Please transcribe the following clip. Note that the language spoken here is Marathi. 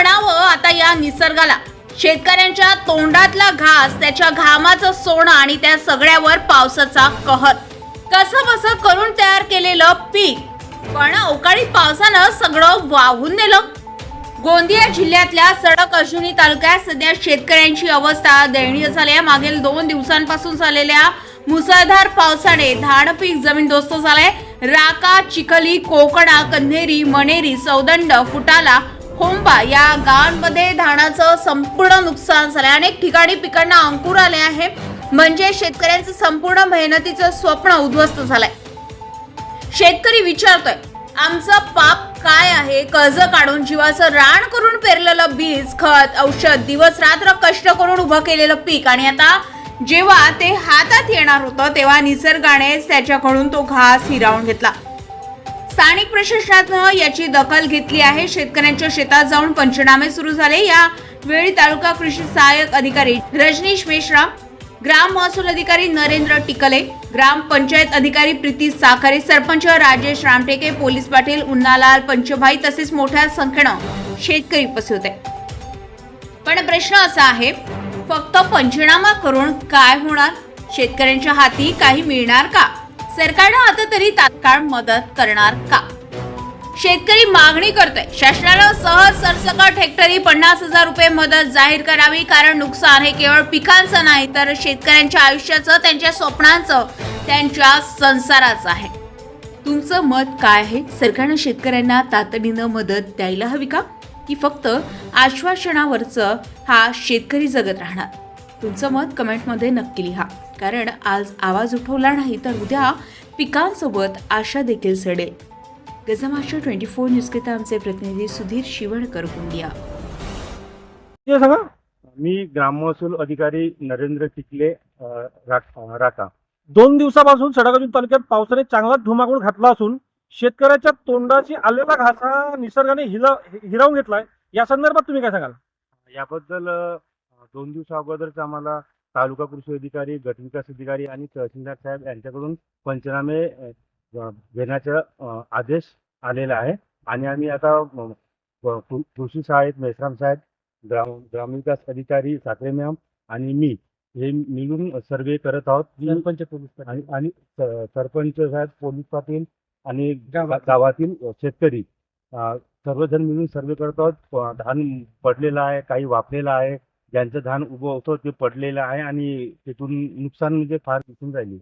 म्हणावं आता या निसर्गाला. शेतकऱ्यांच्या तोंडातला घास त्याच्या घामाचं सोनं आणि त्या सगळ्यावर पावसाचा कहर. कसं बस करून तयार केलेलं पीक. पण अवकाळी पावसानं सगळं वाहून नेलं. गोंदिया जिल्ह्यातल्या सडक अजुनी तालुक्यात सध्या शेतकऱ्यांची अवस्था दयनीय झाली आहे मागील दोन दिवसांपासून झालेल्या मुसळधार पावसाने धान पीक जमीनदोस्त झालंय. राका चिखली कोकणा कन्हेरी मनेरी सौदंड फुटाला होंबा या गावांमध्ये धानाचं संपूर्ण नुकसान झालंय. अनेक ठिकाणी पिकांना अंकुर आले आहे. म्हणजे शेतकऱ्यांचं संपूर्ण मेहनतीचं स्वप्न उद्ध्वस्त झालंय. शेतकरी विचारतोय आमचं पाप काय आहे? कर्ज काढून जीवाचं रान करून पेरलेलं बीज खत औषध दिवस रात्र कष्ट करून उभं केलेलं पीक. आणि आता जेव्हा ते हातात येणार होतं तेव्हा निसर्गानेच त्याच्याकडून तो घास हिरावून घेतला. स्थानिक प्रशासनानं याची दखल घेतली आहे. शेतकऱ्यांच्या शेतात जाऊन पंचनामे सुरू झाले. या वेळी तालुका कृषी सहाय्यक अधिकारी रजनीश मेश्राम ग्राम महसूल अधिकारी नरेंद्र टिकले ग्राम पंचायत अधिकारी प्रीती साखरे सरपंच राजेश रामटेके पोलीस पाटील उन्नालाल पंचभाई तसेच मोठ्या संख्येनं शेतकरी उपस्थित होते. पण प्रश्न असा आहे फक्त पंचनामा करून काय होणार? शेतकऱ्यांच्या हाती काही मिळणार का? सरकारनं आता तरी तात्काळ मदत करणार का? शेतकरी मागणी करतोय. शासनाला सहज सरसकट हेक्टरी पन्नास हजार रुपये मदत जाहीर करावी कारण नुकसान हे केवळ पिकांचं नाही तर शेतकऱ्यांच्या आयुष्याचं त्यांच्या स्वप्नांचं त्यांच्या संसाराचं आहे. तुमचं मत काय आहे? सरकारनं शेतकऱ्यांना तातडीनं मदत द्यायला हवी का? की फक्त आश्वासनावरचं हा शेतकरी जगत राहणार? तुमचं मत कमेंटमध्ये नक्की लिहा. कारण आज आवाज उठवला नाही तर उद्या पिकांसोबत आशा देखील सडेल. गजमास्टर ट्वेंटी फोर न्यूजकरिता आमचे प्रतिनिधी सुधीर शिवणकर गोंदिया. सांगा मी ग्राम महसूल अधिकारी नरेंद्र चिखले राक- दोन दिवसापासून सडकाजून तालुक्यात पावसाने चांगला धुमाकूळ घातला असून शेतकऱ्याच्या तोंडाची आलेला घास हा निसर्गाने हिला हिरावून घेतलाय. या संदर्भात तुम्ही काय सांगाल? याबद्दल दोन दिवसा अगोदरच आम्हाला तालुका कृषी अधिकारी गट विकास अधिकारी आणि तहसीलदार साहेब यांच्याकडून पंचनामे घेण्याचा आदेश आलेला आहे. आणि आम्ही आता कृषी सहाय्यक मेश्राम साहेब ग्राम ग्रामविकास अधिकारी साखरे मॅम आणि मी हे मिळून सर्वे करत आहोत. सरपंच पोलीस आणि सरपंच साहेब पोलीस पाटील आणि गावातील. शेतकरी सर्वजण मिळून सर्वे करत आहोत. धान पडलेलं आहे काही वापलेलं आहे. ज्यांचं धान उभं होतं ते पडलेलं आहे आणि तिथून नुकसान म्हणजे फार दिसून राहिली.